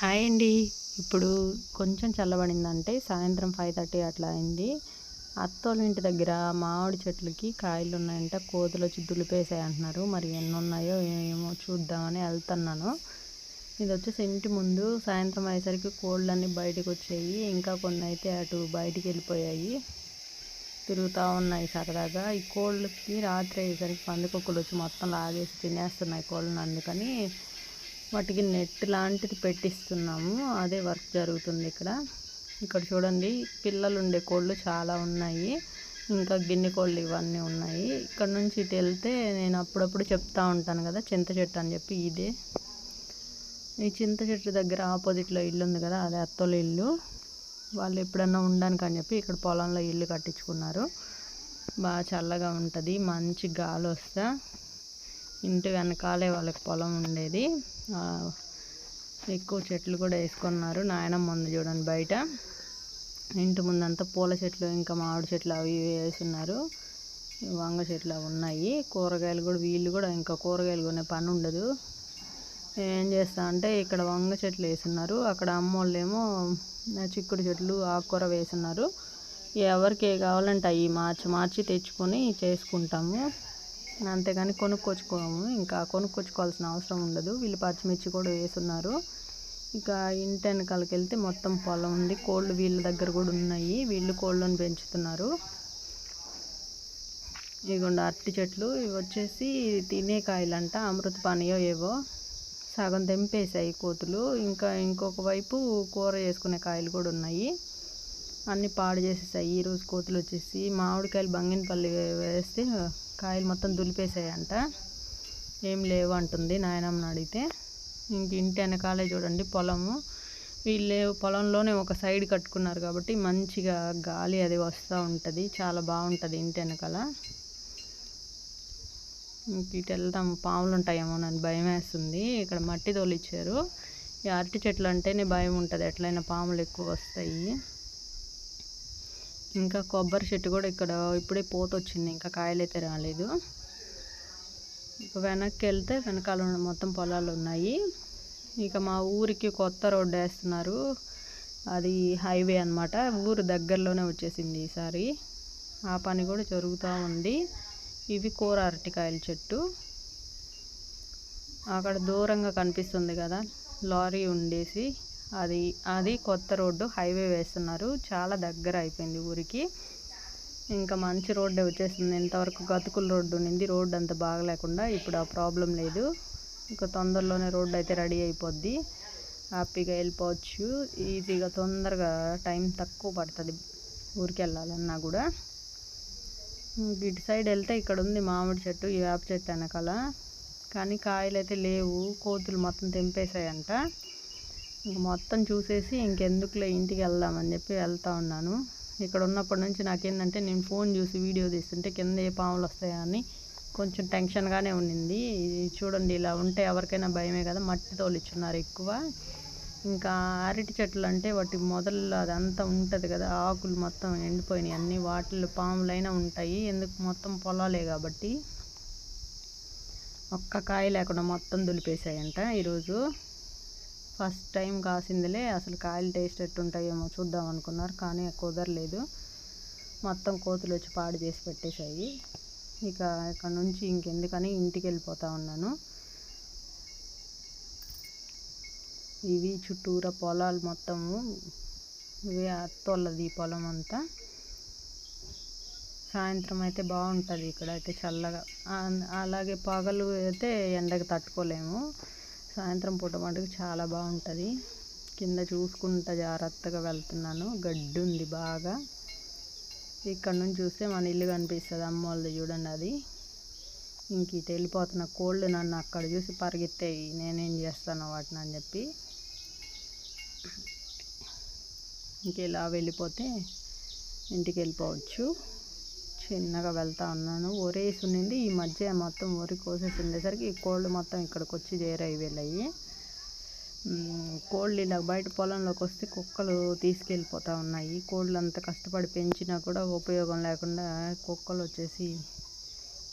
Hi అండి. ఇప్పుడు కొంచెం చల్లబడిందంటే సాయంత్రం ఫైవ్ థర్టీ అట్లా అయింది. అత్తోళ్ళ ఇంటి దగ్గర మామిడి చెట్లకి కాయలు ఉన్నాయంట కోతులు వచ్చి దులిపేసాయి అంటున్నారు. మరి ఎన్ని ఉన్నాయో ఏమో చూద్దామని వెళ్తున్నాను. ఇది వచ్చేసి ఇంటి ముందు సాయంత్రం అయ్యేసరికి కోళ్ళన్నీ బయటకు వచ్చాయి ఇంకా కొన్ని అయితే అటు బయటికి వెళ్ళిపోయాయి. తిరుగుతూ ఉన్నాయి సరదాగా. ఈ కోళ్ళకి రాత్రి అయ్యేసరికి పందికొక్కులు వచ్చి మొత్తం లాగేసి తినేస్తున్నాయి కోళ్ళని అందుకని వాటికి నెట్ లాంటిది పెట్టిస్తున్నాము. అదే వర్క్ జరుగుతుంది ఇక్కడ. ఇక్కడ చూడండి పిల్లలు ఉండే కోళ్ళు చాలా ఉన్నాయి. ఇంకా గిన్నె కోళ్ళు ఇవన్నీ ఉన్నాయి. ఇక్కడ నుంచి ఇటు వెళ్తే నేను అప్పుడప్పుడు చెప్తా ఉంటాను కదా చింత చెట్టు అని చెప్పి ఇదే. ఈ చింత చెట్టు దగ్గర ఆపోజిట్లో ఇల్లు ఉంది కదా అదే అత్తోళ్ళ ఇల్లు. వాళ్ళు ఎప్పుడన్నా ఉండడానికి అని చెప్పి ఇక్కడ పొలంలో ఇల్లు కట్టించుకున్నారు. బాగా చల్లగా ఉంటుంది మంచి గాలి వస్తా. ఇంటి వెనకాలే వాళ్ళకి పొలం ఉండేది. ఎక్కువ చెట్లు కూడా వేసుకున్నారు. నాయనమ్మ ఉంది చూడండి బయట. ఇంటి ముందంతా పూల చెట్లు ఇంకా మామిడి చెట్లు అవి ఇవి వేసున్నారు. వంగ చెట్లు అవి ఉన్నాయి. కూరగాయలు కూడా వీళ్ళు కూడా ఇంకా కూరగాయలు కొనే పని ఉండదు. ఏం చేస్తా అంటే ఇక్కడ వంగ చెట్లు వేసున్నారు. అక్కడ అమ్మోళ్ళేమో చిక్కుడు చెట్లు ఆకుకూర వేసున్నారు. ఎవరికి కావాలంటే అవి మార్చి మార్చి తెచ్చుకొని చేసుకుంటాము. అంతేగాని కొనుక్కొచ్చుకోము. ఇంకా కొనుక్కొచ్చుకోవాల్సిన అవసరం ఉండదు. వీళ్ళు పచ్చిమిర్చి కూడా వేసున్నారు ఇక ఇంటి వెనకాలకి వెళ్తే మొత్తం పొలం ఉంది. కోళ్ళు వీళ్ళ దగ్గర కూడా ఉన్నాయి. వీళ్ళు కోళ్ళను పెంచుతున్నారు. ఇదిగోండి అరటి చెట్లు. ఇవి వచ్చేసి తినే కాయలంట అమృత పానీయో ఏవో. సగం తెంపేసాయి కోతులు. ఇంకా ఇంకొక వైపు కూర చేసుకునే కాయలు కూడా ఉన్నాయి. అన్నీ పాడు చేసేసాయి. ఈరోజు కోతులు వచ్చేసి మామిడికాయలు బంగినపల్లి వేస్తే కాయలు మొత్తం దులిపేసాయంట. ఏం లేవు అంటుంది నాయనమ్మని అడిగితే. ఇంక ఇంటి వెనకాలే చూడండి పొలము. వీళ్ళు పొలంలోనే ఒక సైడ్ కట్టుకున్నారు కాబట్టి మంచిగా గాలి అది వస్తూ ఉంటుంది. చాలా బాగుంటుంది ఇంటి వెనకాల. ఇంక ఇటు వెళ్తాము పాములు ఉంటాయేమో నన్ను భయం వేస్తుంది. ఇక్కడ మట్టి తోలిచ్చారు. ఈ అరటి చెట్లు అంటేనే భయం ఉంటుంది. ఎట్లయినా పాములు ఎక్కువ వస్తాయి. ఇంకా కొబ్బరి చెట్టు కూడా ఇక్కడ ఇప్పుడే పోత వచ్చింది ఇంకా కాయలు అయితే రాలేదు. ఇక వెనక్కి వెళ్తే వెనకాల మొత్తం పొలాలు ఉన్నాయి. ఇక మా ఊరికి కొత్త రోడ్డు వేస్తున్నారు. అది హైవే అన్నమాట. ఊరు దగ్గరలోనే వచ్చేసింది ఈసారి. ఆ పని కూడా జరుగుతూ ఉంది. ఇవి కూర అరటికాయల చెట్టు. అక్కడ దూరంగా కనిపిస్తుంది కదా లారీ ఉండేసి. అది అది కొత్త రోడ్డు హైవే వేస్తున్నారు. చాలా దగ్గర అయిపోయింది ఊరికి. ఇంకా మంచి రోడ్డు వచ్చేసింది. ఇంతవరకు గతుకుల రోడ్డు ఉన్నింది రోడ్డు అంత బాగలేకుండా ఇప్పుడు ఆ ప్రాబ్లం లేదు. ఇంకా తొందరలోనే రోడ్డు అయితే రెడీ అయిపోద్ది. హ్యాపీగా వెళ్ళిపోవచ్చు. ఈజీగా తొందరగా టైం తక్కువ పడుతుంది ఊరికి వెళ్ళాలన్నా కూడా. ఇటు సైడ్ వెళ్తే ఇక్కడ ఉంది మామిడి చెట్టు ఈ వేప చెట్టు వెనకాల. కానీ కాయలు అయితే లేవు. కోతులు మొత్తం తెంపేశాయంట. ఇంక మొత్తం చూసేసి ఇంకెందుకులే ఇంటికి వెళ్దామని చెప్పి వెళ్తా ఉన్నాను. ఇక్కడ ఉన్నప్పటి నుంచి నాకేంటంటే నేను ఫోన్ చూసి వీడియో తీస్తుంటే కింద ఏ పాములు వస్తాయా అని కొంచెం టెన్షన్గానే ఉండింది చూడండి ఇలా ఉంటే ఎవరికైనా భయమే కదా మట్టి తోలిచ్చున్నారు ఎక్కువ. ఇంకా అరటి చెట్లు అంటే వాటి మొదలు అదంతా ఉంటుంది కదా ఆకులు మొత్తం ఎండిపోయినాయి అన్ని వాటిల్లో పాములైనా ఉంటాయి. ఎందుకు మొత్తం పొలాలే కాబట్టి ఒక్క కాయ లేకుండా మొత్తం దులిపేసాయంట ఈరోజు. ఫస్ట్ టైం కాసిందిలే అసలు కాయలు టేస్ట్ ఎట్టుంటాయేమో చూద్దాం అనుకున్నారు కానీ కుదరలేదు. మొత్తం కోతులు వచ్చి పాడు చేసి పెట్టేశాయి. ఇక ఇక్కడ నుంచి ఇంకెందుకని ఇంటికి వెళ్ళిపోతా ఉన్నాను. ఇవి చుట్టూరా పొలాలు మొత్తము. ఇవి అత్తోళ్ళది ఈ పొలం అంతా. సాయంత్రం అయితే బాగుంటుంది ఇక్కడ అయితే చల్లగా అలాగే పగలు అయితే ఎండకి తట్టుకోలేము. సాయంత్రం పూట మటుకు చాలా బాగుంటుంది. కింద చూసుకుంటా జాగ్రత్తగా వెళ్తున్నాను. గడ్డి ఉంది బాగా. ఇక్కడ నుంచి చూస్తే మన ఇల్లు కనిపిస్తుంది అమ్మ వాళ్ళది చూడండి అది. ఇంక ఇటు వెళ్ళిపోతున్న కోళ్ళు నన్ను అక్కడ చూసి పరిగెత్తాయి. నేనేం చేస్తాను వాటిని అని చెప్పి. ఇంక ఇలా వెళ్ళిపోతే ఇంటికి వెళ్ళిపోవచ్చు. చిన్నగా వెళ్తా ఉన్నాను. ఒరేసి ఉండింది ఈ మధ్య మొత్తం వరి కోసేసి ఉండేసరికి ఈ కోళ్ళు మొత్తం ఇక్కడికి వచ్చి చేరాయి వెళ్ళాయి. కోళ్ళు ఇలా బయట పొలంలోకి వస్తే కుక్కలు తీసుకెళ్ళిపోతూ ఉన్నాయి. కోళ్ళు అంత కష్టపడి పెంచినా కూడా ఉపయోగం లేకుండా కుక్కలు వచ్చేసి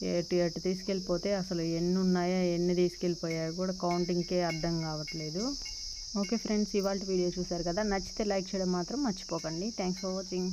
ఎటు ఎటు తీసుకెళ్ళిపోతే అసలు ఎన్ని ఉన్నాయో ఎన్ని తీసుకెళ్ళిపోయాయో కూడా కౌంటింగ్కే అర్థం కావట్లేదు. ఓకే ఫ్రెండ్స్ ఇవాళ వీడియో చూసారు కదా? నచ్చితే లైక్ చేయడం మాత్రం మర్చిపోకండి. Thanks for watching.